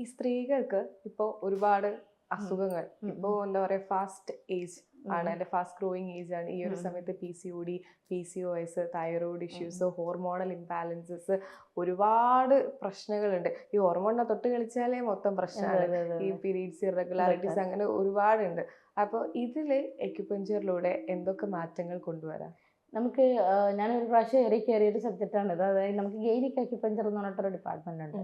ഈ സ്ത്രീകൾക്ക് ഇപ്പോൾ ഒരുപാട് അസുഖങ്ങൾ. ഇപ്പോൾ എന്താ പറയുക ഫാസ്റ്റ് ഏജ് ആണ്. അല്ലെ ഫാസ്റ്റ് ഗ്രോയിങ് ഏജ് ആണ്. ഈ ഒരു. സമയത്ത് P C O D P C O S thyroid issues hormonal imbalances ഒരുപാട് പ്രശ്നങ്ങളുണ്ട്. ഈ ഹോർമോണിനെ തൊട്ട് കളിച്ചാലേ മൊത്തം പ്രശ്നമാണ്. ഈ. പീരീഡ്സ് ഇറഗുലാരിറ്റീസ് അങ്ങനെ ഒരുപാടുണ്ട്. അപ്പോൾ ഇതിൽ എക്യുപഞ്ചറിലൂടെ എന്തൊക്കെ മാറ്റങ്ങൾ കൊണ്ടുവരാം? നമുക്ക് ഞാൻ ഒരു പ്രാവശ്യം ഏറി കയറിയ ഒരു സബ്ജക്റ്റാണ് ഇത്. അതായത് നമുക്ക് ഗൈനിക് അക്യുപഞ്ചർ എന്ന് പറഞ്ഞിട്ടൊരു ഡിപ്പാർട്ട്മെന്റ് ഉണ്ട്.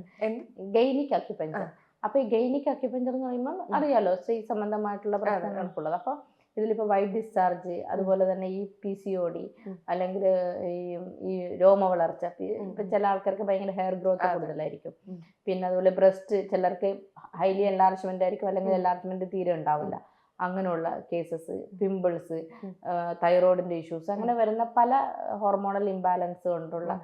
ഗൈനിക് അക്യുപഞ്ചർ അപ്പൊ ഈ ഗൈനിക് അക്യുപഞ്ചർ എന്ന് പറയുമ്പോൾ അറിയാലോ സ്ത്രീ സംബന്ധമായിട്ടുള്ള പ്രശ്നങ്ങൾക്കുള്ളത്. അപ്പൊ ഇതിലിപ്പോ വൈറ്റ് ഡിസ്ചാർജ് അതുപോലെ തന്നെ ഈ പി സി ഒ ഡി അല്ലെങ്കിൽ ഈ ഈ രോമ വളർച്ച ഇപ്പൊ ചില ആൾക്കാർക്ക് ഭയങ്കര ഹെയർ ഗ്രോത്ത്. കൂടുതലായിരിക്കും. പിന്നെ അതുപോലെ ബ്രസ്റ്റ് ചിലർക്ക് ഹൈലി എൻലാർജ്മെന്റ് ആയിരിക്കും അല്ലെങ്കിൽ. എൻലാർജ്മെന്റ് തീരെ ഉണ്ടാവില്ല. അങ്ങനെയുള്ള കേസസ് പിമ്പിൾസ് തൈറോയിഡിന്റെ ഇഷ്യൂസ് അങ്ങനെ വരുന്ന പല ഹോർമോണൽ ഇംബാലൻസ് കൊണ്ടുള്ള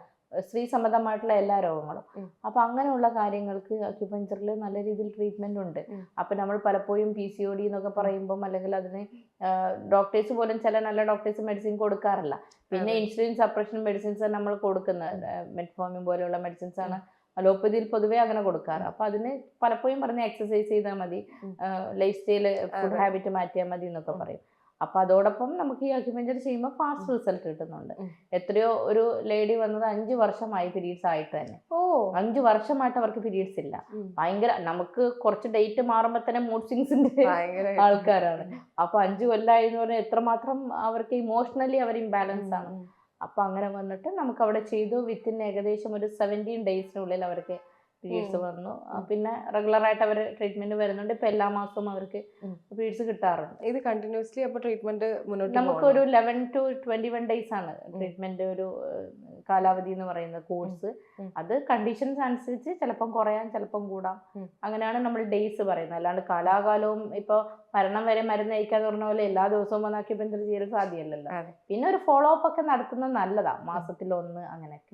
സ്ത്രീ സംബന്ധമായിട്ടുള്ള എല്ലാ രോഗങ്ങളും. അപ്പൊ അങ്ങനെയുള്ള കാര്യങ്ങൾക്ക് അക്യുപഞ്ചറിൽ നല്ല രീതിയിൽ ട്രീറ്റ്മെന്റ് ഉണ്ട്. അപ്പൊ നമ്മൾ പലപ്പോഴും പി സി ഒ ഡി എന്നൊക്കെ പറയുമ്പോൾ അല്ലെങ്കിൽ അതിന് ഡോക്ടേഴ്സ് പോലും ചില നല്ല ഡോക്ടേഴ്സ് മെഡിസിൻ കൊടുക്കാറില്ല. പിന്നെ ഇൻസുലിൻ സപ്രഷൻ മെഡിസിൻസ് നമ്മൾ കൊടുക്കുന്നത്. മെറ്റ്ഫോമിൻ പോലെയുള്ള മെഡിസിൻസ് ആണ് അലോപ്പതിയിൽ പൊതുവേ അങ്ങനെ കൊടുക്കാറ്. അപ്പൊ അതിന് പലപ്പോഴും പറഞ്ഞ എക്സസൈസ് ചെയ്താൽ മതി. ലൈഫ് സ്റ്റൈൽ ഫുഡ് ഹാബിറ്റ് മാറ്റിയാൽ മതി എന്നൊക്കെ പറയും. അപ്പൊ അതോടൊപ്പം നമുക്ക് ഈ അക്യുമെഞ്ചർ ചെയ്യുമ്പോൾ ഫാസ്റ്റ് റിസൾട്ട് കിട്ടുന്നുണ്ട്. എത്രയോ ഒരു ലേഡി വന്നത് അഞ്ചു വർഷമായി പീരീഡ്സ് ആയിട്ട് തന്നെ. ഓ. അഞ്ചു വർഷമായിട്ട് അവർക്ക് പീരീഡ്സ് ഇല്ല. ഭയങ്കര നമുക്ക് കുറച്ച് ഡേറ്റ് മാറുമ്പോൾ തന്നെ മൂഡ് സിങ്സിന്റെ ആൾക്കാരാണ്. അപ്പൊ അഞ്ചു കൊല്ലമായി എന്ന് പറഞ്ഞാൽ എത്രമാത്രം അവർക്ക് ഇമോഷണലി അവർ ഇംബാലൻസ് ആണ്. അപ്പൊ അങ്ങനെ വന്നിട്ട് നമുക്ക് അവിടെ ചെയ്തു. വിത്തിൻ ഏകദേശം ഒരു സെവന്റീൻ ഡേയ്സിനുള്ളിൽ അവർക്ക് പീരീഡ്സ് വന്നു. പിന്നെ റെഗുലർ ആയിട്ട് അവർ ട്രീറ്റ്മെന്റ് വരുന്നുണ്ട്. ഇപ്പൊ എല്ലാ മാസവും അവർക്ക്. പീരീഡ്സ് കിട്ടാറുണ്ട്. ഇത് കണ്ടിന്യൂസ്ലി അപ്പൊ ട്രീറ്റ്മെന്റ് മുന്നോട്ട് നമുക്കൊരു eleven to twenty one days ആണ് ട്രീറ്റ്മെന്റ് ഒരു കാലാവധി എന്ന് പറയുന്ന കോഴ്സ് അത് കണ്ടീഷൻസ് അനുസരിച്ച് ചിലപ്പം കുറയാം ചിലപ്പം കൂടാം. അങ്ങനെയാണ് നമ്മൾ ഡേയ്സ് പറയുന്നത്. അല്ലാണ്ട് കാലാകാലവും ഇപ്പൊ മരണം വരെ മരുന്ന് കഴിക്കാന്ന് പറഞ്ഞ പോലെ എല്ലാ ദിവസവും വന്നാക്കിയപ്പോൾ എന്തൊരു ചെയ്യാൻ സാധ്യമല്ലല്ലോ. പിന്നെ ഒരു ഫോളോ അപ്പ് ഒക്കെ നടത്തുന്നത് നല്ലതാ. മാസത്തിൽ ഒന്ന് അങ്ങനെയൊക്കെ.